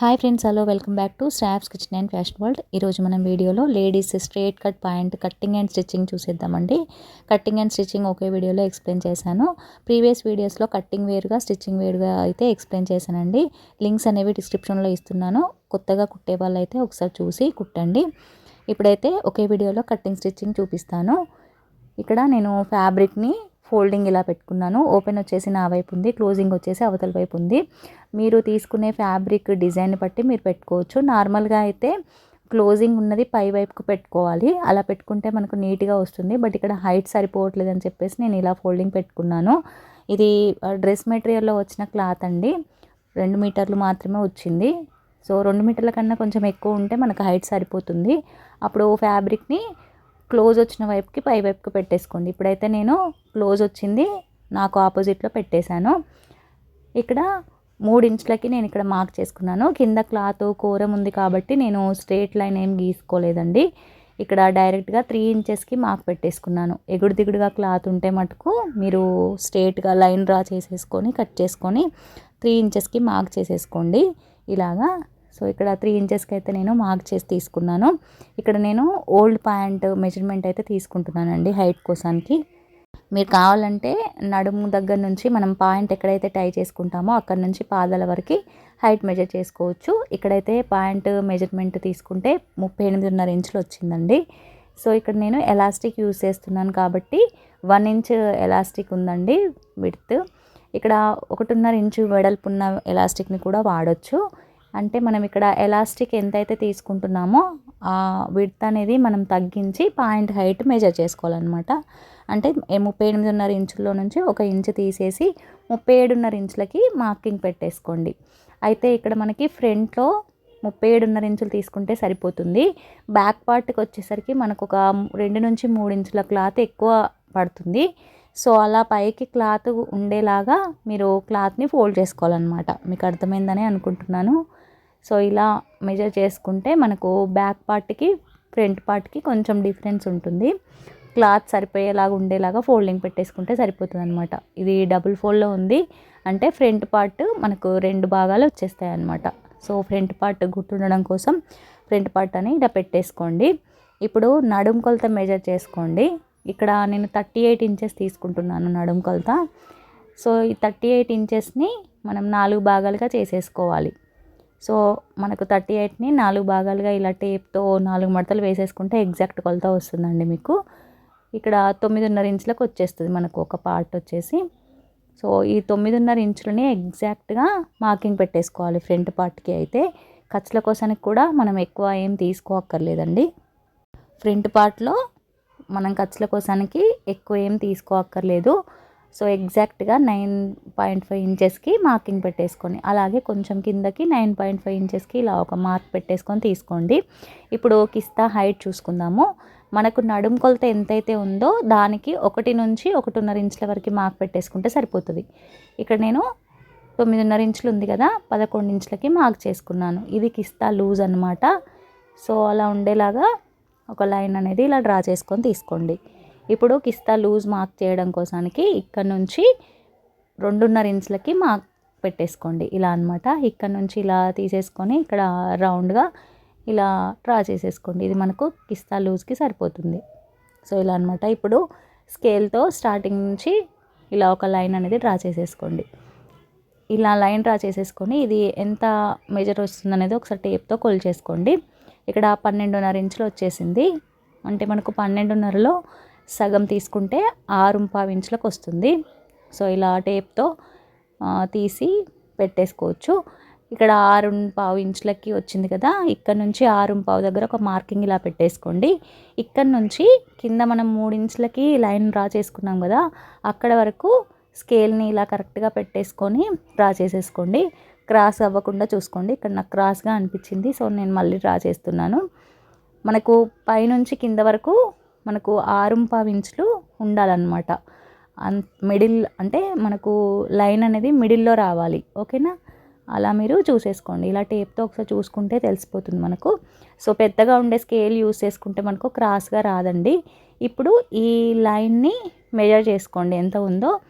Hi friends hello welcome back to staffs kitchen and fashion world ఈరోజు మనం వీడియోలో ladies straight cut point cutting and stitching చూసేద్దామండి. Cutting and stitching ఒకే వీడియోలో explain చేశాను. Previous వీడియోస్లో కట్టింగ్ వేరుగా స్టిచ్చింగ్ వేరుగా అయితే ఎక్స్ప్లెయిన్ చేశానండి. లింక్స్ అనేవి డిస్క్రిప్షన్లో ఇస్తున్నాను. కొత్తగా కుట్టే వాళ్ళు అయితే ఒకసారి చూసి కుట్టండి. ఇప్పుడైతే ఒకే వీడియోలో కట్టింగ్ స్టిచ్చింగ్ చూపిస్తాను. ఇక్కడ నేను ఫ్యాబ్రిక్ని ఫోల్డింగ్ ఇలా పెట్టుకున్నాను. ఓపెన్ వచ్చేసి నా వైపు ఉంది. క్లోజింగ్ వచ్చేసి అవతల వైపు ఉంది. మీరు తీసుకునే ఫ్యాబ్రిక్ డిజైన్ బట్టి మీరు పెట్టుకోవచ్చు. నార్మల్గా అయితే క్లోజింగ్ ఉన్నది పై వైపుకు పెట్టుకోవాలి. అలా పెట్టుకుంటే మనకు నీట్గా వస్తుంది. బట్ ఇక్కడ హైట్ సరిపోవట్లేదు అని చెప్పేసి నేను ఇలా ఫోల్డింగ్ పెట్టుకున్నాను. ఇది డ్రెస్ మెటీరియల్లో వచ్చిన క్లాత్ అండి. రెండు మీటర్లు మాత్రమే వచ్చింది. సో రెండు మీటర్ల కన్నా కొంచెం ఎక్కువ ఉంటే మనకు హైట్ సరిపోతుంది. అప్పుడు ఫ్యాబ్రిక్ని క్లోజ్ వచ్చిన వైపుకి పై వైపుకి పెట్టేసుకోండి. ఇప్పుడైతే నేను క్లోజ్ వచ్చింది నాకు ఆపోజిట్లో పెట్టేశాను. ఇక్కడ మూడు ఇంచులకి నేను ఇక్కడ మార్క్ చేసుకున్నాను. కింద క్లాత్ కూరం ఉంది కాబట్టి నేను స్ట్రేట్ లైన్ ఏం గీసుకోలేదండి. ఇక్కడ డైరెక్ట్గా త్రీ ఇంచెస్కి మార్క్ పెట్టేసుకున్నాను. ఎగుడు దిగుడుగా క్లాత్ ఉంటే మటుకు మీరు స్ట్రేట్గా లైన్ డ్రా చేసేసుకొని కట్ చేసుకొని త్రీ ఇంచెస్కి మార్క్ చేసేసుకోండి. ఇలాగా సో ఇక్కడ త్రీ ఇంచెస్కి అయితే నేను మార్క్ చేసి తీసుకున్నాను. ఇక్కడ నేను ఓల్డ్ ప్యాంట్ మెజర్మెంట్ అయితే తీసుకుంటున్నానండి హైట్ కోసానికి. మీరు కావాలంటే నడుము దగ్గర నుంచి మనం పాయింట్ ఎక్కడైతే టై చేసుకుంటామో అక్కడ నుంచి పాదాల వరకు హైట్ మెజర్ చేసుకోవచ్చు. ఇక్కడైతే పాయింట్ మెజర్మెంట్ తీసుకుంటే ముప్పై ఎనిమిదిన్నర ఇంచులు వచ్చిందండి. సో ఇక్కడ నేను ఎలాస్టిక్ యూజ్ చేస్తున్నాను కాబట్టి వన్ ఇంచ్ ఎలాస్టిక్ ఉందండి విడ్త్ ఇక్కడ ఒకటిన్నర ఇంచు వెడల్పున్న ఎలాస్టిక్ని కూడా వాడచ్చు. అంటే మనం ఇక్కడ ఎలాస్టిక్ ఎంతైతే తీసుకుంటున్నామో ఆ విడ్త్ అనేది మనం తగ్గించి పాయింట్ హైట్ మెజర్ చేసుకోవాలన్నమాట. అంటే ముప్పై ఎనిమిదిన్నర ఇంచుల్లో నుంచి ఒక ఇంచు తీసేసి ముప్పై ఏడున్నర ఇంచులకి మార్కింగ్ పెట్టేసుకోండి. అయితే ఇక్కడ మనకి ఫ్రంట్లో ముప్పై ఏడున్నర ఇంచులు తీసుకుంటే సరిపోతుంది. బ్యాక్ పార్ట్కి వచ్చేసరికి మనకు ఒక రెండు నుంచి మూడు ఇంచుల క్లాత్ ఎక్కువ పడుతుంది. సో అలా పైకి క్లాత్ ఉండేలాగా మీరు క్లాత్ని ఫోల్డ్ చేసుకోవాలన్నమాట. మీకు అర్థమైందని అనుకుంటున్నాను. సో ఇలా మెజర్ చేసుకుంటే మనకు బ్యాక్ పార్ట్కి ఫ్రంట్ పార్ట్కి కొంచెం డిఫరెన్స్ ఉంటుంది. క్లాత్ సరిపోయేలాగా ఉండేలాగా ఫోల్డింగ్ పెట్టేసుకుంటే సరిపోతుంది అనమాట ఇది డబుల్ ఫోల్డ్లో ఉంది. అంటే ఫ్రంట్ పార్ట్ మనకు రెండు భాగాలు వచ్చేస్తాయి అనమాట సో ఫ్రంట్ పార్ట్ గుర్తుండడం కోసం ఫ్రంట్ పార్ట్ అని ఇలా పెట్టేసుకోండి. ఇప్పుడు నడుం కొలత మెజర్ చేసుకోండి. ఇక్కడ నేను థర్టీ ఎయిట్ ఇంచెస్ తీసుకుంటున్నాను నడుం కొలత. సో ఈ థర్టీ ఎయిట్ ఇంచెస్ని మనం నాలుగు భాగాలుగా చేసేసుకోవాలి. సో మనకు థర్టీ ఎయిట్ని నాలుగు భాగాలుగా ఇలా టేప్తో నాలుగు మడతలు వేసేసుకుంటే ఎగ్జాక్ట్ కొలత వస్తుందండి మీకు. ఇక్కడ తొమ్మిదిన్నర ఇంచులకు వచ్చేస్తుంది మనకు ఒక పార్ట్ వచ్చేసి. సో ఈ తొమ్మిదిన్నర ఇంచులని ఎగ్జాక్ట్గా మార్కింగ్ పెట్టేసుకోవాలి ఫ్రంట్ పార్ట్కి అయితే. ఖర్చుల కోసానికి కూడా మనం ఎక్కువ ఏం తీసుకోక్కర్లేదండి. ఫ్రంట్ పార్ట్లో మనం ఖర్చుల కోసానికి ఎక్కువ ఏం తీసుకోక్కర్లేదు. సో ఎగ్జాక్ట్గా నైన్ పాయింట్ ఫైవ్ ఇంచెస్కి మార్కింగ్ పెట్టేసుకొని అలాగే కొంచెం కిందకి నైన్ పాయింట్ ఫైవ్ ఇంచెస్కి ఇలా ఒక మార్క్ పెట్టేసుకొని తీసుకోండి. ఇప్పుడు కిస్తా హైట్ చూసుకుందాము. మనకు నడుం కొలత ఎంతైతే ఉందో దానికి ఒకటి నుంచి ఒకటిన్నర ఇంచుల వరకు మార్క్ పెట్టేసుకుంటే సరిపోతుంది. ఇక్కడ నేను తొమ్మిదిన్నర ఇంచులు ఉంది కదా పదకొండు ఇంచులకి మార్క్ చేసుకున్నాను. ఇది కిస్తా లూజ్ అనమాట సో అలా ఉండేలాగా ఒక లైన్ అనేది ఇలా డ్రా చేసుకొని తీసుకోండి. ఇప్పుడు కిస్తా లూజ్ మార్క్ చేయడం కోసానికి ఇక్కడ నుంచి రెండున్నర ఇంచులకి మార్క్ పెట్టేసుకోండి. ఇలా అనమాట ఇక్కడ నుంచి ఇలా తీసేసుకొని ఇక్కడ రౌండ్గా ఇలా డ్రా చేసేసుకోండి. ఇది మనకు కిస్తా లూజ్కి సరిపోతుంది. సో ఇలా అనమాట ఇప్పుడు స్కేల్తో స్టార్టింగ్ నుంచి ఇలా ఒక లైన్ అనేది డ్రా చేసేసుకోండి. ఇలా లైన్ డ్రా చేసేసుకొని ఇది ఎంత మెజర్ వస్తుంది అనేది ఒకసారి టేప్తో కొలిచేసుకోండి. ఇక్కడ పన్నెండున్నర ఇంచులు వచ్చేసింది. అంటే మనకు పన్నెండున్నరలో సగం తీసుకుంటే ఆరు పావు ఇంచులకు వస్తుంది. సో ఇలా టేప్తో తీసి పెట్టేసుకోవచ్చు. ఇక్కడ ఆరు పావు ఇంచులకి వచ్చింది కదా ఇక్కడ నుంచి ఆరు పావు దగ్గర ఒక మార్కింగ్ ఇలా పెట్టేసుకోండి. ఇక్కడ నుంచి కింద మనం మూడు ఇంచులకి లైన్ డ్రా చేసుకున్నాం కదా అక్కడ వరకు స్కేల్ని ఇలా కరెక్ట్గా పెట్టేసుకొని డ్రా చేసేసుకోండి. క్రాస్ అవ్వకుండా చూసుకోండి. ఇక్కడ నాకు క్రాస్గా అనిపించింది సో నేను మళ్ళీ డ్రా చేస్తున్నాను. మనకు పైనుంచి కింద వరకు మనకు ఆరు పావు ఇంచులు ఉండాలన్నమాట. అన్ మిడిల్ అంటే మనకు లైన్ అనేది మిడిల్లో రావాలి. ఓకేనా? అలా మీరు చూసేసుకోండి. ఇలా టేప్తో ఒకసారి చూసుకుంటే తెలిసిపోతుంది మనకు. సో పెద్దగా ఉండే స్కేల్ యూస్ చేసుకుంటే మనకు క్రాస్గా రాదండి. ఇప్పుడు ఈ లైన్ని మెజర్ చేసుకోండి. ఎంత ఉందో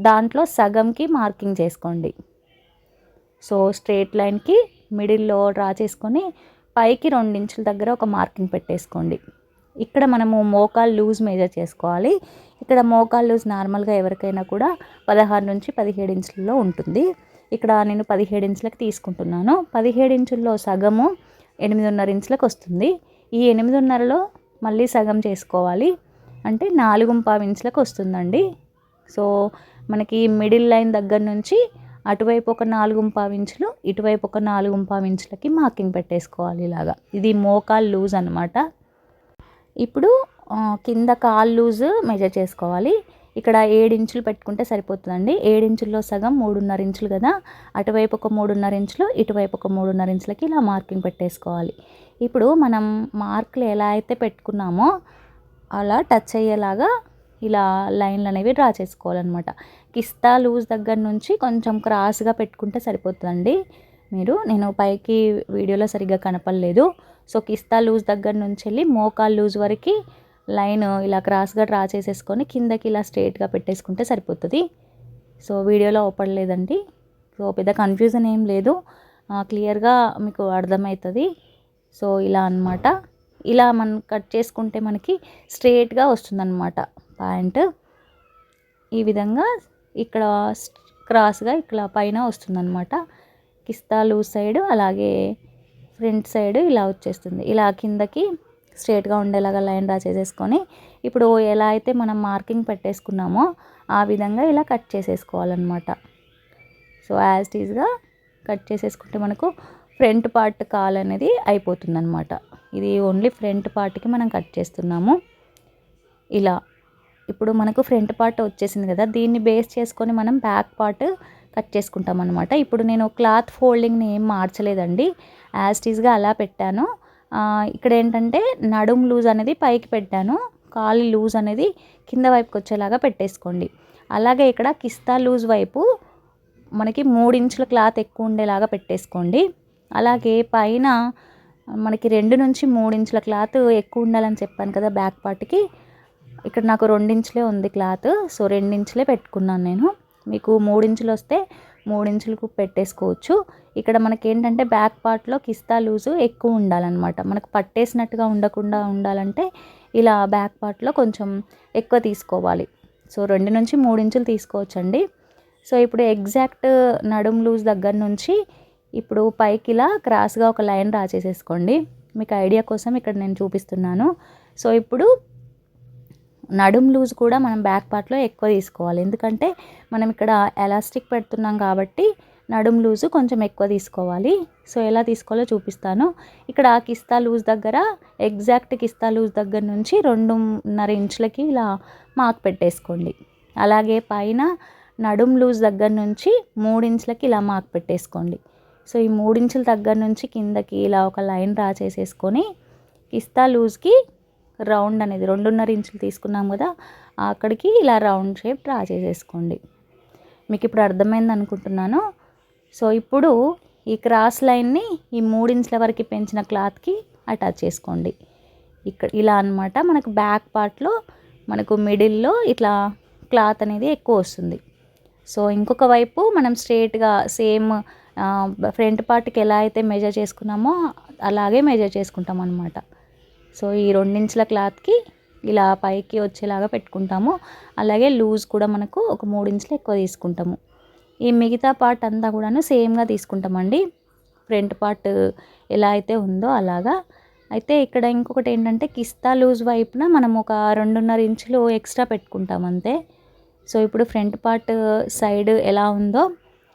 దాంట్లో సగంకి మార్కింగ్ చేసుకోండి. సో స్ట్రేట్ లైన్కి మిడిల్లో డ్రా చేసుకొని పైకి రెండించుల దగ్గర ఒక మార్కింగ్ పెట్టేసుకోండి. ఇక్కడ మనము మోకాలు లూజ్ మెజర్ చేసుకోవాలి. ఇక్కడ మోకాలు లూజ్ నార్మల్గా ఎవరికైనా కూడా పదహారు నుంచి పదిహేడు ఇంచులలో ఉంటుంది. ఇక్కడ నేను పదిహేడు ఇంచులకు తీసుకుంటున్నాను. పదిహేడు ఇంచుల్లో సగము ఎనిమిదిన్నర ఇంచులకు వస్తుంది. ఈ ఎనిమిదిన్నరలో మళ్ళీ సగం చేసుకోవాలి. అంటే నాలుగు పావు ఇంచులకు వస్తుందండి. సో మనకి మిడిల్ లైన్ దగ్గర నుంచి అటువైపు ఒక నాలుగు పావు ఇంచులు ఇటువైపు ఒక నాలుగు పావు ఇంచులకి మార్కింగ్ పెట్టేసుకోవాలి ఇలాగా. ఇది మోకాల్ లూజ్ అనమాట ఇప్పుడు కింద కాల్ లూజ్ మెజర్ చేసుకోవాలి. ఇక్కడ ఏడు ఇంచులు పెట్టుకుంటే సరిపోతుందండి. ఏడు ఇంచుల్లో సగం మూడున్నర ఇంచులు కదా. అటువైపు ఒక మూడున్నర ఇంచులు ఇటువైపు ఒక మూడున్నర ఇంచులకి ఇలా మార్కింగ్ పెట్టేసుకోవాలి. ఇప్పుడు మనం మార్కులు ఎలా అయితే పెట్టుకున్నామో అలా టచ్ అయ్యేలాగా ఇలా లైన్లు అనేవి డ్రా చేసుకోవాలన్నమాట. కిస్తా లూజ్ దగ్గర నుంచి కొంచెం క్రాస్గా పెట్టుకుంటే సరిపోతుందండి. మీరు. నేను పైకి వీడియోలో సరిగ్గా కనపడలేదు. సో కిస్తా లూజ్ దగ్గర నుంచి వెళ్ళి మోకాల్ లూజ్ వరకు లైన్ ఇలా క్రాస్గా డ్రా చేసేసుకొని కిందకి ఇలా స్ట్రేట్గా పెట్టేసుకుంటే సరిపోతుంది. సో వీడియోలో ఓపడలేదండి సో పెద్ద కన్ఫ్యూజన్ ఏం లేదు. క్లియర్గా మీకు అర్థమవుతుంది. సో ఇలా అనమాట ఇలా మనం కట్ చేసుకుంటే మనకి స్ట్రేట్గా వస్తుందన్నమాట ప్యాంట్. ఈ విధంగా ఇక్కడ క్రాస్గా ఇక్కడ పైన వస్తుందన్నమాట. కిస్తా లూజ్ సైడ్ అలాగే ఫ్రంట్ సైడ్ ఇలా వచ్చేస్తుంది. ఇలా కిందకి స్ట్రేట్గా ఉండేలాగా లైన్ డ్రా చేసేసుకొని ఇప్పుడు ఎలా అయితే మనం మార్కింగ్ పెట్టేసుకున్నామో ఆ విధంగా ఇలా కట్ చేసేసుకోవాలన్నమాట. సో యాజ్ టీజ్గా కట్ చేసేసుకుంటే మనకు ఫ్రంట్ పార్ట్ కాల్ అనేది అయిపోతుందన్నమాట. ఇది ఓన్లీ ఫ్రంట్ పార్ట్కి మనం కట్ చేస్తున్నాము. ఇలా. ఇప్పుడు మనకు ఫ్రంట్ పార్ట్ వచ్చేసింది కదా దీన్ని బేస్ చేసుకొని మనం బ్యాక్ పార్ట్ కట్ చేసుకుంటాం అనమాట ఇప్పుడు నేను క్లాత్ ఫోల్డింగ్ని ఏం మార్చలేదండి. యాజ్టీజ్గా అలా పెట్టాను. ఇక్కడ ఏంటంటే నడుం లూజ్ అనేది పైకి పెట్టాను. కాలు లూజ్ అనేది కింద వైపుకి వచ్చేలాగా పెట్టేసుకోండి. అలాగే ఇక్కడ కిస్తా లూజ్ వైపు మనకి మూడించుల క్లాత్ ఎక్కువ ఉండేలాగా పెట్టేసుకోండి. అలాగే పైన మనకి రెండు నుంచి మూడించుల క్లాత్ ఎక్కువ ఉండాలని చెప్పాను కదా బ్యాక్ పార్ట్కి. ఇక్కడ నాకు రెండించులే ఉంది క్లాత్. సో రెండించులే పెట్టుకున్నాను నేను. మీకు మూడించులు వస్తే మూడించులకు పెట్టేసుకోవచ్చు. ఇక్కడ మనకి ఏంటంటే బ్యాక్ పార్ట్లో కిస్తా లూజు ఎక్కువ ఉండాలన్నమాట. మనకు పట్టేసినట్టుగా ఉండకుండా ఉండాలంటే ఇలా బ్యాక్ పార్ట్లో కొంచెం ఎక్కువ తీసుకోవాలి. సో రెండు నుంచి మూడించులు తీసుకోవచ్చండి. సో ఇప్పుడు ఎగ్జాక్ట్ నడుం లూజ్ దగ్గర నుంచి ఇప్పుడు పైకి ఇలా క్రాస్గా ఒక లైన్ డ్రా చేసేసుకోండి మీకు ఐడియా కోసం ఇక్కడ నేను చూపిస్తున్నాను. సో ఇప్పుడు నడుం లూజ్ కూడా మనం బ్యాక్ పార్ట్లో ఎక్కువ తీసుకోవాలి. ఎందుకంటే మనం ఇక్కడ ఎలాస్టిక్ పెడుతున్నాం కాబట్టి నడుం లూజు కొంచెం ఎక్కువ తీసుకోవాలి. సో ఎలా తీసుకోవాలో చూపిస్తాను. ఇక్కడ కిస్తా లూజ్ దగ్గర ఎగ్జాక్ట్ కిస్తా లూజ్ దగ్గర నుంచి రెండున్నర ఇంచులకి ఇలా మార్క్ పెట్టేసుకోండి. అలాగే పైన నడుం లూజ్ దగ్గర నుంచి ఇంచులకి ఇలా మార్క్ పెట్టేసుకోండి. సో ఈ మూడించుల దగ్గర నుంచి కిందకి ఇలా ఒక లైన్ డ్రా చేసేసుకొని కిస్తా లూజ్కి రౌండ్ అనేది రెండున్నర ఇంచులు తీసుకున్నాం కదా అక్కడికి ఇలా రౌండ్ షేప్ డ్రా చేసేసుకోండి. మీకు ఇప్పుడు అర్థమైంది అనుకుంటున్నాను. సో ఇప్పుడు ఈ క్రాస్ లైన్ని ఈ మూడించుల వరకు పెంచిన క్లాత్కి అటాచ్ చేసుకోండి. ఇక్కడ ఇలా అనమాట మనకు బ్యాక్ పార్ట్లో మనకు మిడిల్లో ఇట్లా క్లాత్ అనేది ఎక్కువ వస్తుంది. సో ఇంకొక వైపు మనం స్ట్రేట్గా సేమ్ ఫ్రంట్ పార్ట్కి ఎలా అయితే మెజర్ చేసుకున్నామో అలాగే మెజర్ చేసుకుంటాం అనమాట సో ఈ రెండించుల క్లాత్కి ఇలా పైకి వచ్చేలాగా పెట్టుకుంటాము. అలాగే లూజ్ కూడా మనకు ఒక మూడు ఇంచులు ఎక్కువ తీసుకుంటాము. ఈ మిగతా పార్ట్ అంతా కూడాను సేమ్గా తీసుకుంటామండి. ఫ్రంట్ పార్ట్ ఎలా అయితే ఉందో అలాగా. అయితే ఇక్కడ ఇంకొకటి ఏంటంటే కిస్తా లూజ్ వైపున మనం ఒక రెండున్నర ఇంచులు ఎక్స్ట్రా పెట్టుకుంటాం అంతే. సో ఇప్పుడు ఫ్రంట్ పార్ట్ సైడ్ ఎలా ఉందో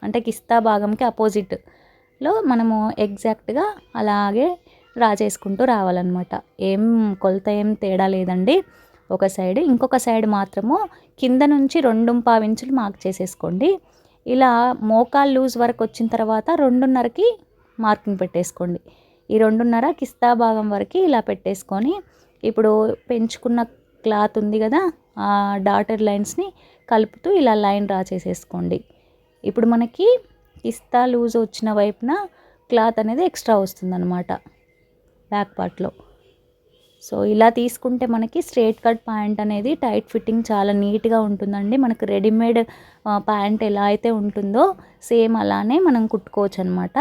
అంటే కిస్తా భాగంకి అపోజిట్లో మనము ఎగ్జాక్ట్గా అలాగే రాజేసుకుంటూ చేసుకుంటూ రావాలన్నమాట. ఏం కొలత ఏం తేడా లేదండి. ఒక సైడ్ ఇంకొక సైడ్ మాత్రము కింద నుంచి రెండు పావించులు మార్క్ చేసేసుకోండి. ఇలా మోకాల్ లూజ్ వరకు వచ్చిన తర్వాత రెండున్నరకి మార్కింగ్ పెట్టేసుకోండి. ఈ రెండున్నర కిస్తా భాగం వరకు ఇలా పెట్టేసుకొని ఇప్పుడు పెంచుకున్న క్లాత్ ఉంది కదా ఆ డాటర్ లైన్స్ని కలుపుతూ ఇలా లైన్ డ్రా చేసేసుకోండి. ఇప్పుడు మనకి కిస్తా లూజ్ వచ్చిన వైపున క్లాత్ అనేది ఎక్స్ట్రా వస్తుందన్నమాట. బ్యాక్ పార్ట్లో. సో ఇలా తీసుకుంటే మనకి స్ట్రేట్ కట్ ప్యాంట్ అనేది టైట్ ఫిట్టింగ్ చాలా నీట్గా ఉంటుందండి. మనకు రెడీమేడ్ ప్యాంట్ ఎలా అయితే ఉంటుందో సేమ్ అలానే మనం కుట్టుకోవచ్చు అనమాట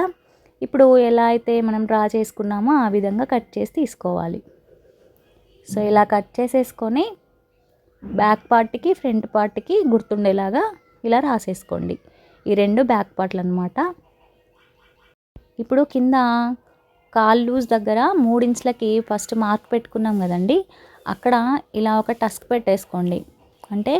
ఇప్పుడు ఎలా అయితే మనం డ్రా చేసుకున్నామో ఆ విధంగా కట్ చేసి తీసుకోవాలి. సో ఇలా కట్ చేసేసుకొని బ్యాక్ పార్ట్కి ఫ్రంట్ పార్ట్కి గుర్తుండేలాగా ఇలా రాసేసుకోండి. ఈ రెండు బ్యాక్ పార్ట్లు అనమాట ఇప్పుడు కింద కాల్ లూజ్ దగ్గర మూడించులకి ఫస్ట్ మార్క్ పెట్టుకున్నాం కదండి. అక్కడ ఇలా ఒక టస్క్ పెట్టేసుకోండి. అంటే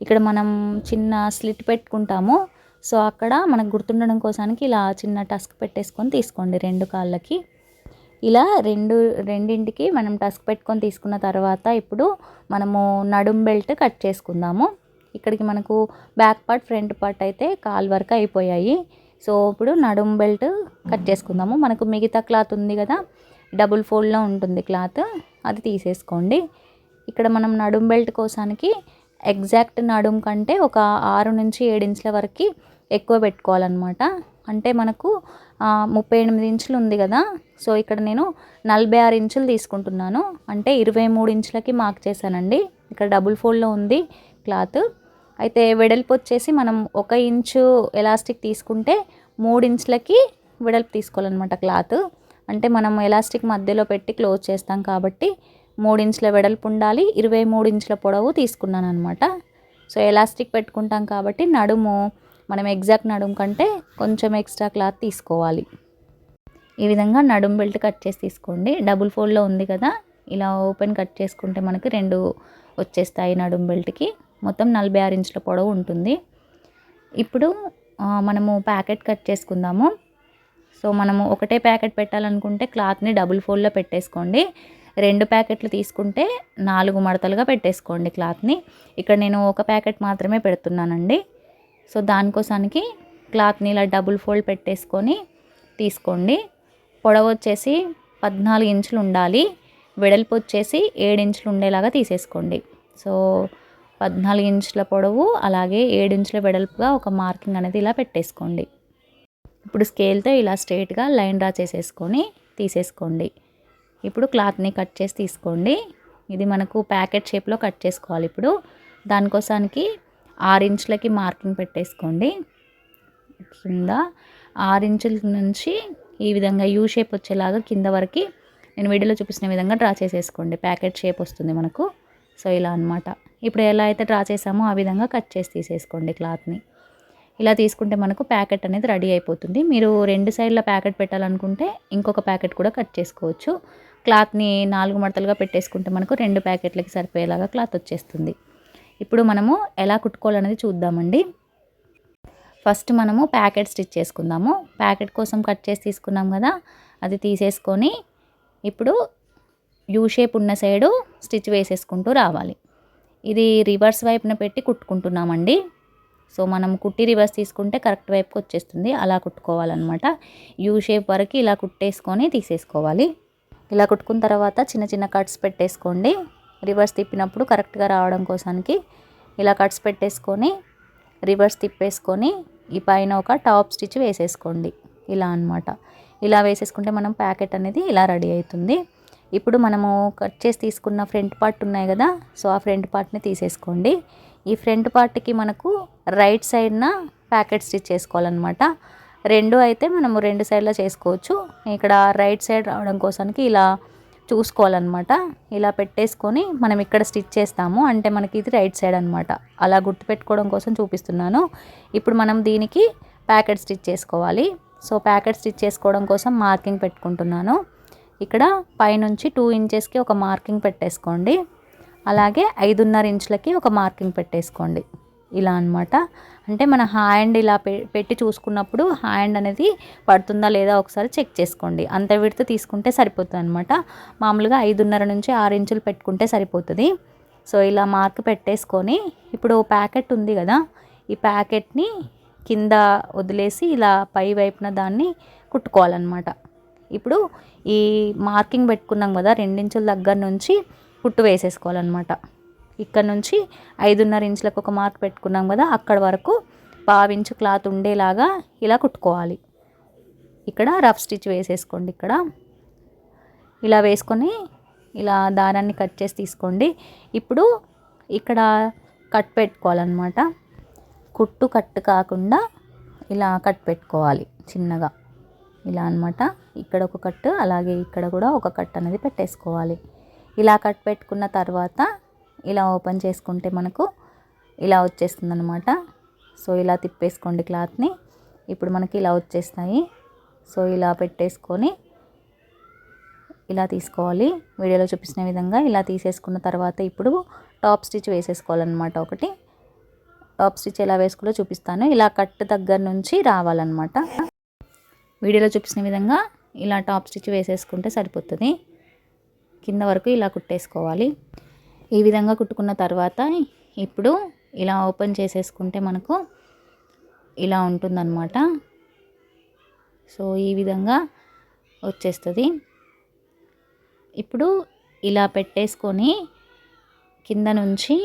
ఇక్కడ మనం చిన్న స్లిట్ పెట్టుకుంటాము. సో అక్కడ మనకు గుర్తుండడం కోసానికి ఇలా చిన్న టస్క్ పెట్టేసుకొని తీసుకోండి రెండు కాళ్ళకి. ఇలా రెండు రెండింటికి మనం టస్క్ పెట్టుకొని తీసుకున్న తర్వాత ఇప్పుడు మనము నడుం బెల్ట్ కట్ చేసుకుందాము. ఇక్కడికి మనకు బ్యాక్ పార్ట్ ఫ్రంట్ పార్ట్ అయితే కాల్ వరకు అయిపోయాయి. సో ఇప్పుడు నడుం బెల్ట్ కట్ చేసుకుందాము. మనకు మిగతా క్లాత్ ఉంది కదా డబుల్ ఫోల్డ్లో ఉంటుంది క్లాత్ అది తీసేసుకోండి. ఇక్కడ మనం నడుం బెల్ట్ కోసానికి ఎగ్జాక్ట్ నడుం కంటే ఒక ఆరు నుంచి ఏడు ఇంచుల వరకు ఎక్కువ పెట్టుకోవాలన్నమాట. అంటే మనకు ముప్పై ఎనిమిది ఇంచులు ఉంది కదా సో ఇక్కడ నేను నలభై ఆరు ఇంచులు తీసుకుంటున్నాను. అంటే ఇరవై మూడు ఇంచులకి మార్క్ చేశానండి. ఇక్కడ డబుల్ ఫోల్డ్లో ఉంది క్లాత్. అయితే వెడల్పు వచ్చేసి మనం ఒక ఇంచు ఎలాస్టిక్ తీసుకుంటే మూడు ఇంచులకి వెడల్పు తీసుకోవాలన్నమాట క్లాత్. అంటే మనం ఎలాస్టిక్ మధ్యలో పెట్టి క్లోజ్ చేస్తాం కాబట్టి మూడు ఇంచుల వెడల్పు ఉండాలి ఇరవై మూడు ఇంచుల పొడవు తీసుకున్నాను అనమాట సో ఎలాస్టిక్ పెట్టుకుంటాం కాబట్టి నడుము మనం ఎగ్జాక్ట్ నడుము కంటే కొంచెం ఎక్స్ట్రా క్లాత్ తీసుకోవాలి. ఈ విధంగా నడుం బెల్ట్ కట్ చేసి తీసుకోండి. డబుల్ ఫోల్డ్లో ఉంది కదా ఇలా ఓపెన్ కట్ చేసుకుంటే మనకి రెండు వచ్చేస్తాయి నడుం బెల్ట్కి. మొత్తం నలభై ఆరు ఇంచుల పొడవు ఉంటుంది. ఇప్పుడు మనము ప్యాకెట్ కట్ చేసుకుందాము. సో మనము ఒకటే ప్యాకెట్ పెట్టాలనుకుంటే క్లాత్ని డబుల్ ఫోల్డ్లో పెట్టేసుకోండి. రెండు ప్యాకెట్లు తీసుకుంటే నాలుగు మడతలుగా పెట్టేసుకోండి క్లాత్ని. ఇక్కడ నేను ఒక ప్యాకెట్ మాత్రమే పెడుతున్నానండి. సో దానికోసానికి క్లాత్ని ఇలా డబుల్ ఫోల్డ్ పెట్టేసుకొని తీసుకోండి. పొడవు వచ్చేసి పద్నాలుగు ఇంచులు ఉండాలి. వెడల్పు వచ్చేసి ఏడు ఇంచులు ఉండేలాగా తీసేసుకోండి. సో పద్నాలుగు ఇంచుల పొడవు అలాగే ఏడు ఇంచుల వెడల్పుగా ఒక మార్కింగ్ అనేది ఇలా పెట్టేసుకోండి. ఇప్పుడు స్కేల్తో ఇలా స్ట్రైట్గా లైన్ డ్రా చేసేసుకొని తీసేసుకోండి. ఇప్పుడు క్లాత్ని కట్ చేసి తీసుకోండి. ఇది మనకు ప్యాకెట్ షేప్లో కట్ చేసుకోవాలి ఇప్పుడు. దానికోసానికి ఆరు ఇంచులకి మార్కింగ్ పెట్టేసుకోండి. కింద ఆరు ఇంచుల నుంచి ఈ విధంగా యూ షేప్ వచ్చేలాగా కింద వరకు నేను వీడియోలో చూపిస్తున్న విధంగా డ్రా చేసేసుకోండి. ప్యాకెట్ షేప్ వస్తుంది మనకు. సో ఇలా అనమాట ఇప్పుడు ఎలా అయితే డ్రా చేసామో ఆ విధంగా కట్ చేసి తీసేసుకోండి క్లాత్ని. ఇలా తీసుకుంటే మనకు ప్యాకెట్ అనేది రెడీ అయిపోతుంది. మీరు రెండు సైడ్ల ప్యాకెట్ పెట్టాలనుకుంటే ఇంకొక ప్యాకెట్ కూడా కట్ చేసుకోవచ్చు. క్లాత్ని నాలుగు మడతలుగా పెట్టేసుకుంటే మనకు రెండు ప్యాకెట్లకి సరిపోయేలాగా క్లాత్ వచ్చేస్తుంది. ఇప్పుడు మనము ఎలా కుట్టుకోవాలనేది చూద్దామండి. ఫస్ట్ మనము ప్యాకెట్ స్టిచ్ చేసుకుందాము. ప్యాకెట్ కోసం కట్ చేసి తీసుకున్నాం కదా అది తీసేసుకొని ఇప్పుడు యూ షేప్ ఉన్న సైడు స్టిచ్ వేసేసుకుంటూ రావాలి. ఇది రివర్స్ వైపున పెట్టి కుట్టుకుంటున్నామండి. సో మనం కుట్టి రివర్స్ తీసుకుంటే కరెక్ట్ వైపుకి వచ్చేస్తుంది. అలా కుట్టుకోవాలన్నమాట. యూ షేప్ వరకు ఇలా కుట్టేసుకొని తీసేసుకోవాలి. ఇలా కుట్టుకున్న తర్వాత చిన్న చిన్న కట్స్ పెట్టేసుకోండి. రివర్స్ తిప్పినప్పుడు కరెక్ట్గా రావడం కోసానికి ఇలా కట్స్ పెట్టేసుకొని రివర్స్ తిప్పేసుకొని ఈ పైన ఒక టాప్ స్టిచ్ వేసేసుకోండి. ఇలా అనమాట ఇలా వేసేసుకుంటే మనం ప్యాకెట్ అనేది ఇలా రెడీ అవుతుంది. ఇప్పుడు మనము కట్ చేసి తీసుకున్న ఫ్రంట్ పార్ట్ ఉన్నాయి కదా సో ఆ ఫ్రంట్ పార్ట్ని తీసేసుకోండి. ఈ ఫ్రంట్ పార్ట్కి మనకు రైట్ సైడ్న ప్యాకెట్ స్టిచ్ చేసుకోవాలన్నమాట. రెండు అయితే మనము రెండు సైడ్లో చేసుకోవచ్చు. ఇక్కడ రైట్ సైడ్ రావడం కోసానికి ఇలా చూసుకోవాలన్నమాట. ఇలా పెట్టేసుకొని మనం ఇక్కడ స్టిచ్ చేస్తాము. అంటే మనకి ఇది రైట్ సైడ్ అనమాట అలా గుర్తుపెట్టుకోవడం కోసం చూపిస్తున్నాను. ఇప్పుడు మనం దీనికి ప్యాకెట్ స్టిచ్ చేసుకోవాలి. సో ప్యాకెట్ స్టిచ్ చేసుకోవడం కోసం మార్కింగ్ పెట్టుకుంటున్నాను. ఇక్కడ పైనుంచి టూ ఇంచెస్కి ఒక మార్కింగ్ పెట్టేసుకోండి. అలాగే ఐదున్నర ఇంచులకి ఒక మార్కింగ్ పెట్టేసుకోండి. ఇలా అనమాట అంటే మన హ్యాండ్ ఇలా పెట్టి చూసుకున్నప్పుడు హ్యాండ్ అనేది పడుతుందా లేదా ఒకసారి చెక్ చేసుకోండి. అంత విడత తీసుకుంటే సరిపోతుంది అనమాట మామూలుగా ఐదున్నర నుంచి ఆరు ఇంచులు పెట్టుకుంటే సరిపోతుంది. సో ఇలా మార్క్ పెట్టేసుకొని ఇప్పుడు ప్యాకెట్ ఉంది కదా ఈ ప్యాకెట్ని కింద వదిలేసి ఇలా పై వైపున దాన్ని కుట్టుకోవాలన్నమాట. ఇప్పుడు ఈ మార్కింగ్ పెట్టుకున్నాం కదా రెండించుల దగ్గర నుంచి కుట్టు వేసేసుకోవాలన్నమాట. ఇక్కడ నుంచి ఐదున్నర ఇంచులకు ఒక మార్క్ పెట్టుకున్నాం కదా అక్కడ వరకు పావించు క్లాత్ ఉండేలాగా ఇలా కుట్టుకోవాలి. ఇక్కడ రఫ్ స్టిచ్ వేసేసుకోండి ఇక్కడ. ఇలా వేసుకొని ఇలా దారాన్ని కట్ చేసి తీసుకోండి. ఇప్పుడు ఇక్కడ కట్ పెట్టుకోవాలన్నమాట. కుట్టు కట్ కాకుండా ఇలా కట్ పెట్టుకోవాలి చిన్నగా. ఇలా అనమాట ఇక్కడ ఒక కట్ అలాగే ఇక్కడ కూడా ఒక కట్ అనేది పెట్టేసుకోవాలి. ఇలా కట్ పెట్టుకున్న తర్వాత ఇలా ఓపెన్ చేసుకుంటే మనకు ఇలా వచ్చేస్తుంది అనమాట సో ఇలా తిప్పేసుకోండి క్లాత్ని. ఇప్పుడు మనకి ఇలా వచ్చేస్తాయి. సో ఇలా పెట్టేసుకొని ఇలా తీసుకోవాలి. వీడియోలో చూపించిన విధంగా ఇలా తీసేసుకున్న తర్వాత ఇప్పుడు టాప్ స్టిచ్ వేసేసుకోవాలన్నమాట ఒకటి. టాప్ స్టిచ్ ఎలా వేసుకోవాలో చూపిస్తాను. ఇలా కట్ దగ్గర నుంచి రావాలన్నమాట. వీడియోలో చూపించిన విధంగా ఇలా టాప్ స్టిచ్ వేసేసుకుంటే సరిపోతుంది. కింద వరకు ఇలా కుట్టేసుకోవాలి. ఈ విధంగా కుట్టుకున్న తర్వాత ఇప్పుడు ఇలా ఓపెన్ చేసేసుకుంటే మనకు ఇలా ఉంటుందన్నమాట. సో ఈ విధంగా వచ్చేస్తుంది. ఇప్పుడు ఇలా పెట్టేసుకొని కింద నుంచి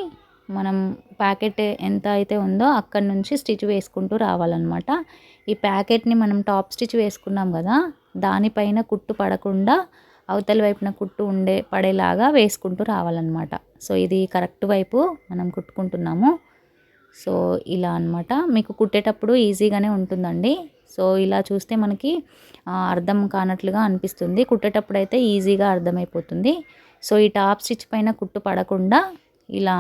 మనం ప్యాకెట్ ఎంత అయితే ఉందో అక్కడి నుంచి స్టిచ్ వేసుకుంటూ రావాలన్నమాట. ఈ ప్యాకెట్ని మనం టాప్ స్టిచ్ వేసుకున్నాం కదా దానిపైన కుట్టు పడకుండా అవతల వైపున కుట్టు ఉండే పడేలాగా వేసుకుంటూ రావాలన్నమాట. సో ఇది కరెక్ట్ వైపు మనం కుట్టుకుంటున్నాము. సో ఇలా అనమాట మీకు కుట్టేటప్పుడు ఈజీగానే ఉంటుందండి. సో ఇలా చూస్తే మనకి అర్థం కానట్లుగా అనిపిస్తుంది. కుట్టేటప్పుడు అయితే ఈజీగా అర్థమైపోతుంది. సో ఈ టాప్ స్టిచ్ పైన కుట్టు పడకుండా ఇలా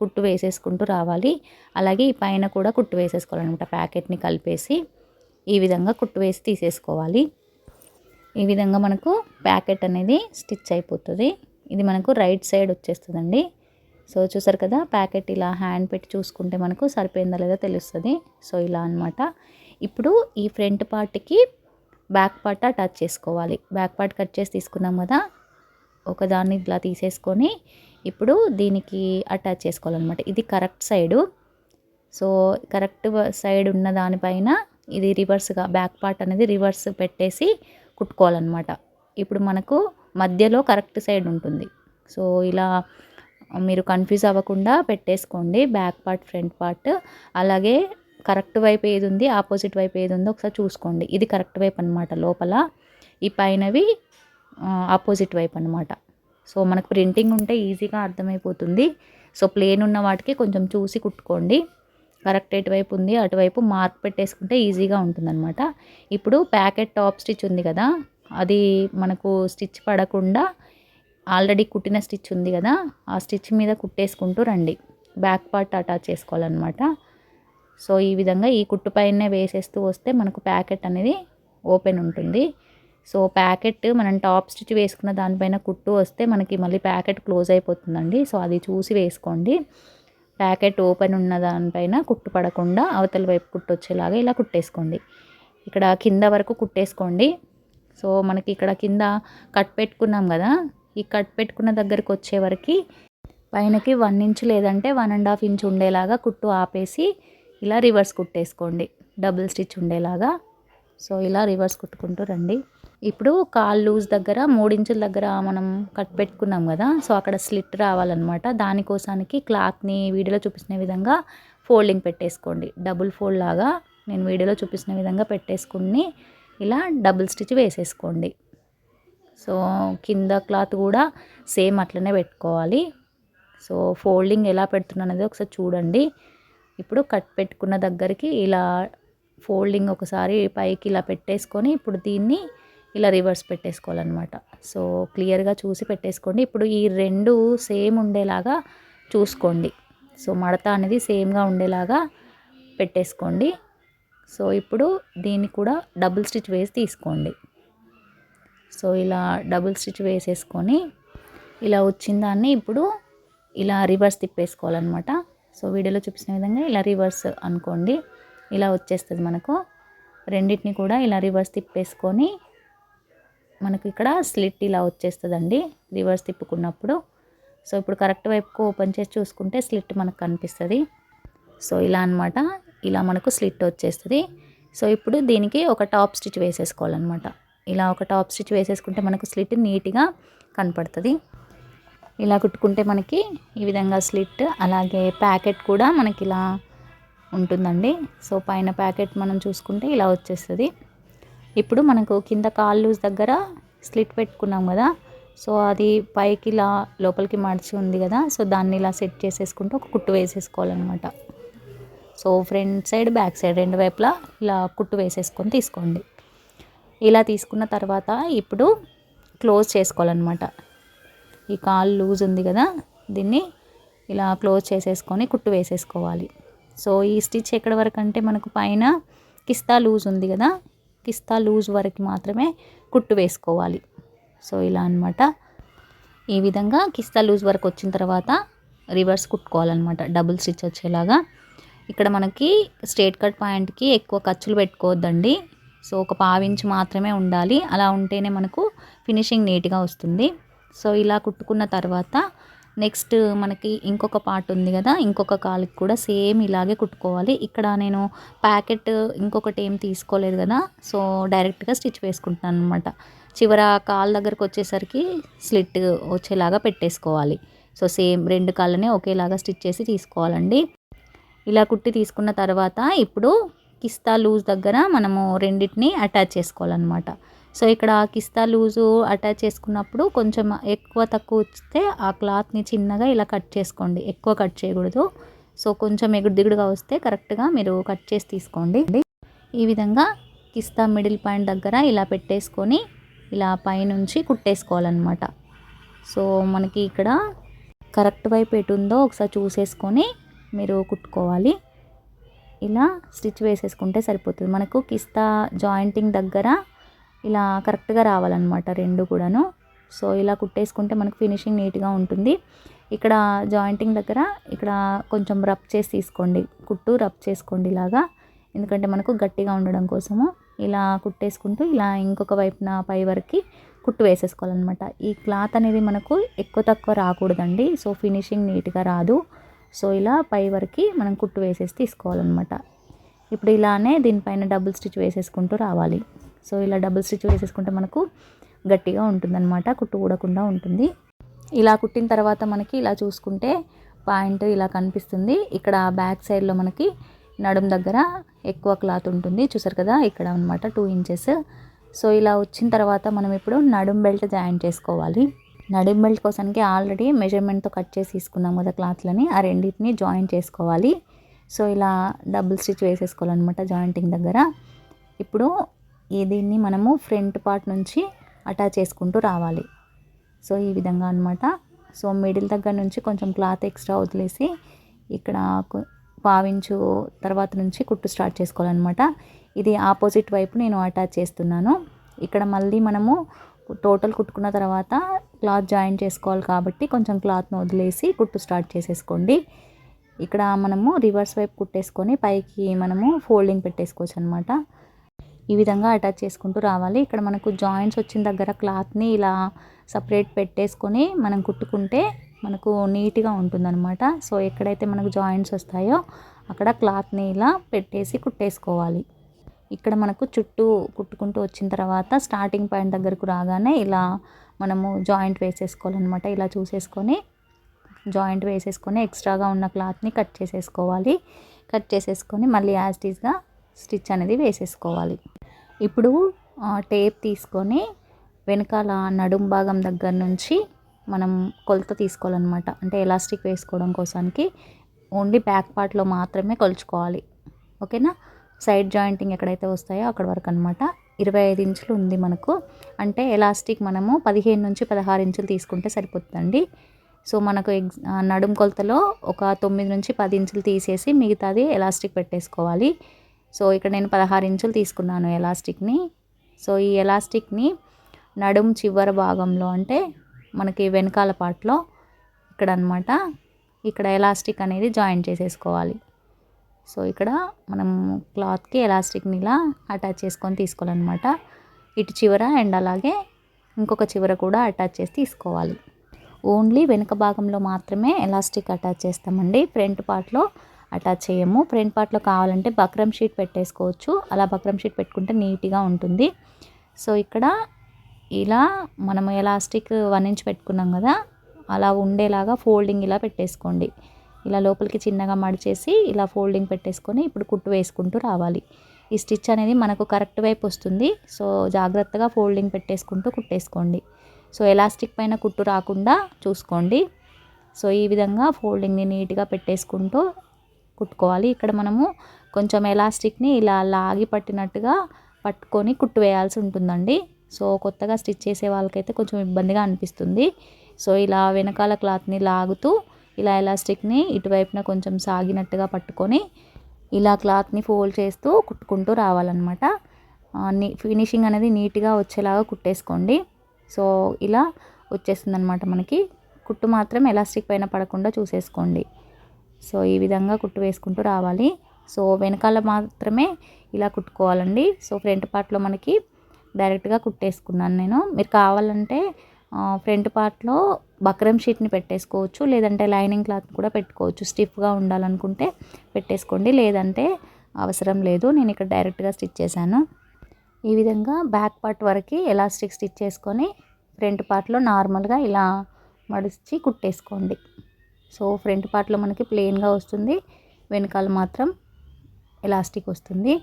కుట్టు వేసేసుకుంటూ రావాలి. అలాగే ఈ పైన కూడా కుట్టు వేసేసుకోవాలన్నమాట. ప్యాకెట్ని కలిపేసి ఈ విధంగా కుట్టు వేసి తీసేసుకోవాలి. ఈ విధంగా మనకు ప్యాకెట్ అనేది స్టిచ్ అయిపోతుంది. ఇది మనకు రైట్ సైడ్ వచ్చేస్తుందండి. సో చూసారు కదా ప్యాకెట్ ఇలా హ్యాండ్ పెట్టి చూసుకుంటే మనకు సరిపోయిందా లేదా తెలుస్తుంది. సో ఇలా అనమాట ఇప్పుడు ఈ ఫ్రంట్ పార్ట్కి బ్యాక్ పార్ట్ అటాచ్ చేసుకోవాలి. బ్యాక్ పార్ట్ కట్ చేసి తీసుకున్నాం కదా ఒకదాన్ని ఇట్లా తీసేసుకొని ఇప్పుడు దీనికి అటాచ్ చేసుకోవాలన్నమాట. ఇది correct side so correct side ఉన్న దానిపైన ఇది రివర్స్గా బ్యాక్ పార్ట్ అనేది రివర్స్ పెట్టేసి కుట్టుకోవాలన్నమాట. ఇప్పుడు మనకు మధ్యలో కరెక్ట్ సైడ్ ఉంటుంది. సో ఇలా మీరు కన్ఫ్యూజ్ అవ్వకుండా పెట్టేసుకోండి. బ్యాక్ పార్ట్ ఫ్రంట్ పార్ట్ అలాగే కరెక్ట్ వైపు ఏది ఉంది ఆపోజిట్ వైపు ఏది ఉందో ఒకసారి చూసుకోండి. ఇది కరెక్ట్ వైపు అనమాట లోపల. ఈ పైనవి ఆపోజిట్ వైపు అనమాట సో మనకు ప్రింటింగ్ ఉంటే ఈజీగా అర్థమైపోతుంది. సో ప్లేన్ ఉన్న వాటికి కొంచెం చూసి కుట్టుకోండి. కరెక్ట్ ఎటువైపు ఉంది అటువైపు మార్క్ పెట్టేసుకుంటే ఈజీగా ఉంటుందన్నమాట. ఇప్పుడు ప్యాకెట్ టాప్ స్టిచ్ ఉంది కదా అది మనకు స్టిచ్ పడకుండా ఆల్రెడీ కుట్టిన స్టిచ్ ఉంది కదా ఆ స్టిచ్ మీద కుట్టేసుకుంటూ రండి. బ్యాక్ పార్ట్ అటాచ్ చేసుకోవాలన్నమాట. సో ఈ విధంగా ఈ కుట్టు పైనే వేసేస్తూ వస్తే మనకు ప్యాకెట్ అనేది ఓపెన్ ఉంటుంది. సో ప్యాకెట్ మనం టాప్ స్టిచ్ వేసుకున్న దానిపైన కుట్టు వస్తే మనకి మళ్ళీ ప్యాకెట్ క్లోజ్ అయిపోతుందండి. సో అది చూసి వేసుకోండి. ప్యాకెట్ ఓపెన్ ఉన్న దానిపైన కుట్టు పడకుండా అవతల వైపు కుట్టు వచ్చేలాగా ఇలా కుట్టేసుకోండి. ఇక్కడ కింద వరకు కుట్టేసుకోండి. సో మనకి ఇక్కడ కింద కట్ పెట్టుకున్నాం కదా ఈ కట్ పెట్టుకున్న దగ్గరకు వచ్చే వరకు పైనకి వన్ ఇంచ్ లేదంటే వన్ అండ్ హాఫ్ ఇంచ్ ఉండేలాగా కుట్టు ఆపేసి ఇలా రివర్స్ కుట్టేసుకోండి. డబుల్ స్టిచ్ ఉండేలాగా. సో ఇలా రివర్స్ కుట్టుకుంటూ రండి. ఇప్పుడు కాల్ లూజ్ దగ్గర మూడించుల దగ్గర మనం కట్ పెట్టుకున్నాం కదా సో అక్కడ స్లిట్ రావాలన్నమాట. దానికోసానికి క్లాత్ని వీడియోలో చూపించిన విధంగా ఫోల్డింగ్ పెట్టేసుకోండి. డబుల్ ఫోల్డ్ లాగా నేను వీడియోలో చూపించిన విధంగా పెట్టేసుకుని ఇలా డబుల్ స్టిచ్ వేసేసుకోండి. సో కింద క్లాత్ కూడా సేమ్ అట్లనే పెట్టుకోవాలి. సో ఫోల్డింగ్ ఎలా పెడుతున్నాను అనేది ఒకసారి చూడండి. ఇప్పుడు కట్ పెట్టుకున్న దగ్గరికి ఇలా ఫోల్డింగ్ ఒకసారి పైకి ఇలా పెట్టేసుకొని ఇప్పుడు దీన్ని ఇలా రివర్స్ పెట్టేసుకోవాలన్నమాట. సో క్లియర్గా చూసి పెట్టేసుకోండి. ఇప్పుడు ఈ రెండు సేమ్ ఉండేలాగా చూసుకోండి. సో మడత అనేది సేమ్గా ఉండేలాగా పెట్టేసుకోండి. సో ఇప్పుడు దీన్ని కూడా డబుల్ స్టిచ్ వేసి తీసుకోండి. సో ఇలా డబుల్ స్టిచ్ వేసేసుకొని ఇలా వచ్చిన దాన్ని ఇప్పుడు ఇలా రివర్స్ తిప్పేసుకోవాలన్నమాట. సో వీడియోలో చూపించిన విధంగా ఇలా రివర్స్ అనుకోండి. ఇలా వచ్చేస్తుంది మనకు. రెండింటిని కూడా ఇలా రివర్స్ తిప్పేసుకొని మనకు ఇక్కడ స్లిట్ ఇలా వచ్చేస్తుందండి. రివర్స్ తిప్పుకున్నప్పుడు. సో ఇప్పుడు కరెక్ట్ వైపుకు ఓపెన్ చేసి చూసుకుంటే స్లిట్ మనకు కనిపిస్తుంది. సో ఇలా అనమాట ఇలా మనకు స్లిట్ వచ్చేస్తుంది. సో ఇప్పుడు దీనికి ఒక టాప్ స్టిచ్ వేసేసుకోవాలన్నమాట. ఇలా ఒక టాప్ స్టిచ్ వేసేసుకుంటే మనకు స్లిట్ నీట్గా కనపడుతుంది. ఇలా కుట్టుకుంటే మనకి ఈ విధంగా స్లిట్ అలాగే ప్యాకెట్ కూడా మనకి ఇలా ఉంటుందండి. సో పైన ప్యాకెట్ మనం చూసుకుంటే ఇలా వచ్చేస్తుంది. ఇప్పుడు మనకు కింద కాల్ లూజ్ దగ్గర స్లిట్ పెట్టుకున్నాం కదా. సో అది పైకి ఇలా లోపలికి మడిచి ఉంది కదా. సో దాన్ని ఇలా సెట్ చేసేసుకుంటూ ఒక కుట్టు వేసేసుకోవాలన్నమాట. So front side back side రెండు వైపులా ఇలా కుట్టు వేసేసుకొని తీసుకోండి. ఇలా తీసుకున్న తర్వాత ఇప్పుడు క్లోజ్ చేసుకోవాలన్నమాట. ఈ కాలు లూజ్ ఉంది కదా. దీన్ని ఇలా క్లోజ్ చేసేసుకొని కుట్టు వేసేసుకోవాలి. సో ఈ స్టిచ్ ఎక్కడి వరకు అంటే మనకు పైన కిస్తా లూజ్ ఉంది కదా. కిస్తా లూజ్ వరకు మాత్రమే కుట్టు వేసుకోవాలి. సో ఇలా అనమాట ఈ విధంగా కిస్తా లూజ్ వరకు వచ్చిన తర్వాత రివర్స్ కుట్టుకోవాలన్నమాట. డబుల్ స్టిచ్ వచ్చేలాగా. ఇక్కడ మనకి స్ట్రేట్ కట్ పాయింట్కి ఎక్కువ ఖర్చులు పెట్టుకోవద్దండి. సో ఒక పావించి మాత్రమే ఉండాలి. అలా ఉంటేనే మనకు ఫినిషింగ్ నీట్గా వస్తుంది. సో ఇలా కుట్టుకున్న తర్వాత నెక్స్ట్ మనకి ఇంకొక పార్ట్ ఉంది కదా ఇంకొక కాలుకి కూడా సేమ్ ఇలాగే కుట్టుకోవాలి. ఇక్కడ నేను ప్యాకెట్ ఇంకొకటి ఏం తీసుకోలేదు కదా సో డైరెక్ట్గా స్టిచ్ వేసుకుంటున్నాను అనమాట చివర కాలు దగ్గరకు వచ్చేసరికి స్లిట్ వచ్చేలాగా పెట్టేసుకోవాలి. సో సేమ్ రెండు కాళ్ళని ఒకేలాగా స్టిచ్ చేసి తీసుకోవాలండి. ఇలా కుట్టి తీసుకున్న తర్వాత ఇప్పుడు కిస్తా లూజ్ దగ్గర మనము రెండింటిని అటాచ్ చేసుకోవాలన్నమాట. సో ఇక్కడ కిస్తా లూజు అటాచ్ చేసుకున్నప్పుడు కొంచెం ఎక్కువ తక్కువ వస్తే ఆ క్లాత్ని చిన్నగా ఇలా కట్ చేసుకోండి. ఎక్కువ కట్ చేయకూడదు. సో కొంచెం ఎగుడు దిగుడుగా వస్తే కరెక్ట్గా మీరు కట్ చేసి తీసుకోండి. ఈ విధంగా కిస్తా మిడిల్ పాయింట్ దగ్గర ఇలా పెట్టేసుకొని ఇలా పైనుంచి కుట్టేసుకోవాలన్నమాట. సో మనకి ఇక్కడ కరెక్ట్ వైపు ఎటు ఉందో ఒకసారి చూసేసుకొని మీరు కుట్టుకోవాలి. ఇలా స్టిచ్ వేసేసుకుంటే సరిపోతుంది. మనకు కిస్తా జాయింటింగ్ దగ్గర ఇలా కరెక్ట్గా రావాలన్నమాట రెండు కూడాను. సో ఇలా కుట్టేసుకుంటే మనకు ఫినిషింగ్ నీట్గా ఉంటుంది. ఇక్కడ జాయింటింగ్ దగ్గర ఇక్కడ కొంచెం రబ్ చేసి తీసుకోండి. కుట్టు రబ్ చేసుకోండి ఇలాగా. ఎందుకంటే మనకు గట్టిగా ఉండడం కోసము ఇలా కుట్టేసుకుంటూ ఇలా ఇంకొక వైపున పై వరకు కుట్టు వేసేసుకోవాలన్నమాట. ఈ క్లాత్ అనేది మనకు ఎక్కువ తక్కువ రాకూడదండి. సో ఫినిషింగ్ నీట్గా రాదు. సో ఇలా పై వరకు మనం కుట్టు వేసేసి తీసుకోవాలన్నమాట. ఇప్పుడు ఇలానే దీనిపైన డబుల్ స్టిచ్ వేసేసుకుంటూ రావాలి. సో ఇలా డబుల్ స్టిచ్ వేసేసుకుంటే మనకు గట్టిగా ఉంటుందన్నమాట కుట్టు ఊడకుండా ఉంటుంది. ఇలా కుట్టిన తర్వాత మనకి ఇలా చూసుకుంటే పాయింట్ ఇలా కనిపిస్తుంది. ఇక్కడ బ్యాక్ సైడ్లో మనకి నడుం దగ్గర ఎక్కువ క్లాత్ ఉంటుంది. చూసారు కదా ఇక్కడ అనమాట టూ ఇంచెస్. సో ఇలా వచ్చిన తర్వాత మనం ఇప్పుడు నడుం బెల్ట్ జాయిన్ చేసుకోవాలి. నడుం బెల్ట్ కోసానికి ఆల్రెడీ మెజర్మెంట్తో కట్ చేసి తీసుకున్నాం కదా క్లాత్లని ఆ రెండింటిని జాయిన్ చేసుకోవాలి. సో ఇలా డబుల్ స్టిచ్ వేసేసుకోవాలన్నమాట జాయింటింగ్ దగ్గర. ఇప్పుడు దీన్ని మనము ఫ్రంట్ పార్ట్ నుంచి అటాచ్ చేసుకుంటూ రావాలి. సో ఈ విధంగా అనమాట సో మిడిల్ దగ్గర నుంచి కొంచెం క్లాత్ ఎక్స్ట్రా వదిలేసి ఇక్కడ పావించు తర్వాత నుంచి కుట్టు స్టార్ట్ చేసుకోవాలన్నమాట. ఇది ఆపోజిట్ వైపు నేను అటాచ్ చేస్తున్నాను. ఇక్కడ మళ్ళీ మనము టోటల్ కుట్టుకున్న తర్వాత క్లాత్ జాయిన్ చేసుకోవాలి కాబట్టి కొంచెం క్లాత్ను వదిలేసి కుట్టు స్టార్ట్ చేసేసుకోండి. ఇక్కడ మనము రివర్స్ వైపు కుట్టేసుకొని పైకి మనము ఫోల్డింగ్ పెట్టేసుకోవచ్చు అనమాట ఈ విధంగా అటాచ్ చేసుకుంటూ రావాలి. ఇక్కడ మనకు జాయింట్స్ వచ్చిన దగ్గర క్లాత్ని ఇలా సపరేట్ పెట్టేసుకొని మనం కుట్టుకుంటే మనకు నీట్గా ఉంటుందన్నమాట. సో ఎక్కడైతే మనకు జాయింట్స్ వస్తాయో అక్కడ క్లాత్ని ఇలా పెట్టేసి కుట్టేసుకోవాలి. ఇక్కడ మనకు చుట్టూ కుట్టుకుంటూ వచ్చిన తర్వాత స్టార్టింగ్ పాయింట్ దగ్గరకు రాగానే ఇలా మనము జాయింట్ వేసేసుకోవాలన్నమాట. ఇలా చూసేసుకొని జాయింట్ వేసేసుకొని ఎక్స్ట్రాగా ఉన్న క్లాత్ని కట్ చేసేసుకోవాలి. కట్ చేసేసుకొని మళ్ళీ యాజ్ టీజ్గా స్టిచ్ అనేది వేసేసుకోవాలి. ఇప్పుడు టేప్ తీసుకొని వెనకాల నడుం భాగం దగ్గర నుంచి మనం కొలత తీసుకోవాలన్నమాట. అంటే ఎలాస్టిక్ వేసుకోవడం కోసానికి ఓన్లీ బ్యాక్ పార్ట్లో మాత్రమే కొలుచుకోవాలి. ఓకేనా? సైడ్ జాయింటింగ్ ఎక్కడైతే వస్తాయో అక్కడ వరకు అనమాట ఇరవై ఐదు ఇంచులు ఉంది మనకు. అంటే ఎలాస్టిక్ మనము పదిహేను నుంచి పదహారు ఇంచులు తీసుకుంటే సరిపోతుందండి. సో మనకు ఎగ్ నడుం కొలతలో ఒక తొమ్మిది నుంచి పది ఇంచులు తీసేసి మిగతాది ఎలాస్టిక్ పెట్టేసుకోవాలి. సో ఇక్కడ నేను పదహారు ఇంచులు తీసుకున్నాను ఎలాస్టిక్ని. సో ఈ ఎలాస్టిక్ని నడుం చివరి భాగంలో అంటే మనకి వెనకాల పార్ట్లో ఇక్కడ అనమాట ఇక్కడ ఎలాస్టిక్ అనేది జాయిన్ చేసేసుకోవాలి. సో ఇక్కడ మనం క్లాత్కి ఎలాస్టిక్ని ఇలా అటాచ్ చేసుకొని తీసుకోవాలన్నమాట. ఇటు చివర అండ్ అలాగే ఇంకొక చివర కూడా అటాచ్ చేసి తీసుకోవాలి. ఓన్లీ వెనుక భాగంలో మాత్రమే ఎలాస్టిక్ అటాచ్ చేస్తామండి. ఫ్రంట్ పార్ట్లో అటాచ్ చేయము. ఫ్రంట్ పార్ట్లో కావాలంటే బక్రం షీట్ పెట్టేసుకోవచ్చు. అలా బక్రం షీట్ పెట్టుకుంటే నీట్గా ఉంటుంది. సో ఇక్కడ ఇలా మనం ఎలాస్టిక్ వన్ ఇంచ్ పెట్టుకున్నాం కదా అలా ఉండేలాగా ఫోల్డింగ్ ఇలా పెట్టేసుకోండి. ఇలా లోపలికి చిన్నగా మడిచేసి ఇలా ఫోల్డింగ్ పెట్టేసుకొని ఇప్పుడు కుట్టు వేసుకుంటూ రావాలి. ఈ స్టిచ్ అనేది మనకు కరెక్ట్ వైపు వస్తుంది. సో జాగ్రత్తగా ఫోల్డింగ్ పెట్టేసుకుంటూ కుట్టేసుకోండి. సో ఎలాస్టిక్ పైన కుట్టు రాకుండా చూసుకోండి. సో ఈ విధంగా ఫోల్డింగ్ని నీట్గా పెట్టేసుకుంటూ కుట్టుకోవాలి. ఇక్కడ మనము కొంచెం ఎలాస్టిక్ని ఇలా లాగి పట్టినట్టుగా పట్టుకొని కుట్టు వేయాల్సి ఉంటుందండి. సో కొత్తగా స్టిచ్ చేసే వాళ్ళకైతే కొంచెం ఇబ్బందిగా అనిపిస్తుంది. సో ఇలా వెనకాల క్లాత్ని లాగుతూ ఇలా ఎలాస్టిక్ని ఇటువైపున కొంచెం సాగినట్టుగా పట్టుకొని ఇలా క్లాత్ని ఫోల్డ్ చేస్తూ కుట్టుకుంటూ రావాలన్నమాట. ఫినిషింగ్ అనేది నీట్గా వచ్చేలాగా కుట్టేసుకోండి. సో ఇలా వచ్చేస్తుంది అనమాట మనకి. కుట్టు మాత్రం ఎలాస్టిక్ పైన పడకుండా చూసేసుకోండి. సో ఈ విధంగా కుట్టు వేసుకుంటూ రావాలి. సో వెనకాల మాత్రమే ఇలా కుట్టుకోవాలండి. సో ఫ్రంట్ పార్ట్లో మనకి డైరెక్ట్గా కుట్టేసుకున్నాను నేను. మీరు కావాలంటే ఫ్రంట్ పార్ట్లో బక్రం షీట్ని పెట్టేసుకోవచ్చు. లేదంటే లైనింగ్ క్లాత్ కూడా పెట్టుకోవచ్చు. స్టిఫ్గా ఉండాలనుకుంటే పెట్టేసుకోండి. లేదంటే అవసరం లేదు. నేను ఇక్కడ డైరెక్ట్గా స్టిచ్ చేశాను. ఈ విధంగా బ్యాక్ పార్ట్ వరకు ఎలాస్టిక్ స్టిచ్ చేసుకొని ఫ్రంట్ పార్ట్లో నార్మల్గా ఇలా మడిచి కుట్టేసుకోండి. సో ఫ్రంట్ పార్ట్లో మనకి ప్లెయిన్గా వస్తుంది వెనకాల మాత్రం ఎలాస్టిక్ వస్తుంది.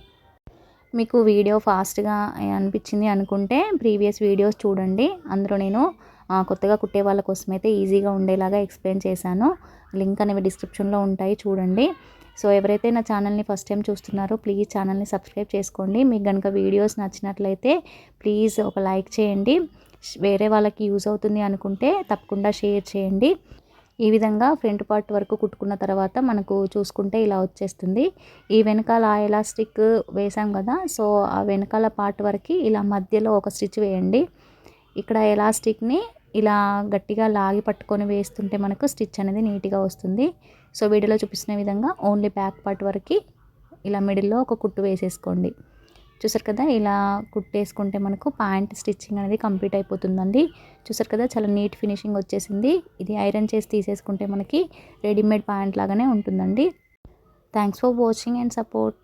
మీకు వీడియో ఫాస్ట్గా అనిపించింది అనుకుంటే ప్రీవియస్ వీడియోస్ చూడండి. అందులో నేను కొత్తగా కుట్టే వాళ్ళ కోసం అయితే ఈజీగా ఉండేలాగా ఎక్స్ప్లెయిన్ చేశాను. లింక్ అనేవి డిస్క్రిప్షన్లో ఉంటాయి చూడండి. సో ఎవరైతే నా ఛానల్ని ఫస్ట్ టైం చూస్తున్నారో ప్లీజ్ ఛానల్ని సబ్స్క్రైబ్ చేసుకోండి. మీకు కనుక వీడియోస్ నచ్చినట్లయితే ప్లీజ్ ఒక లైక్ చేయండి. వేరే వాళ్ళకి యూజ్ అవుతుంది అనుకుంటే తప్పకుండా షేర్ చేయండి. ఈ విధంగా ఫ్రంట్ పార్ట్ వరకు కుట్టుకున్న తర్వాత మనకు చూసుకుంటే ఇలా వచ్చేస్తుంది. ఈ వెనకాల ఆ ఎలాస్టిక్ వేసాం కదా సో ఆ వెనకాల పార్ట్ వరకు ఇలా మధ్యలో ఒక స్టిచ్ వేయండి. ఇక్కడ ఎలాస్టిక్ని ఇలా గట్టిగా లాగి పట్టుకొని వేస్తుంటే మనకు స్టిచ్ అనేది నీట్గా వస్తుంది. సో వీడియోలో చూపిస్తున్న విధంగా ఓన్లీ బ్యాక్ పార్ట్ వరకు ఇలా మిడిల్లో ఒక కుట్టు వేసేసుకోండి. చూసారు కదా ఇలా కుట్టేసుకుంటే మనకు ప్యాంట్ స్టిచ్చింగ్ అనేది కంప్లీట్ అయిపోతుందండి. చూసారు కదా చాలా నీట్ ఫినిషింగ్ వచ్చేసింది. ఇది ఐరన్ చేసి తీసేసుకుంటే మనకి రెడీమేడ్ ప్యాంట్ లాగానే ఉంటుందండి. Thanks for watching and support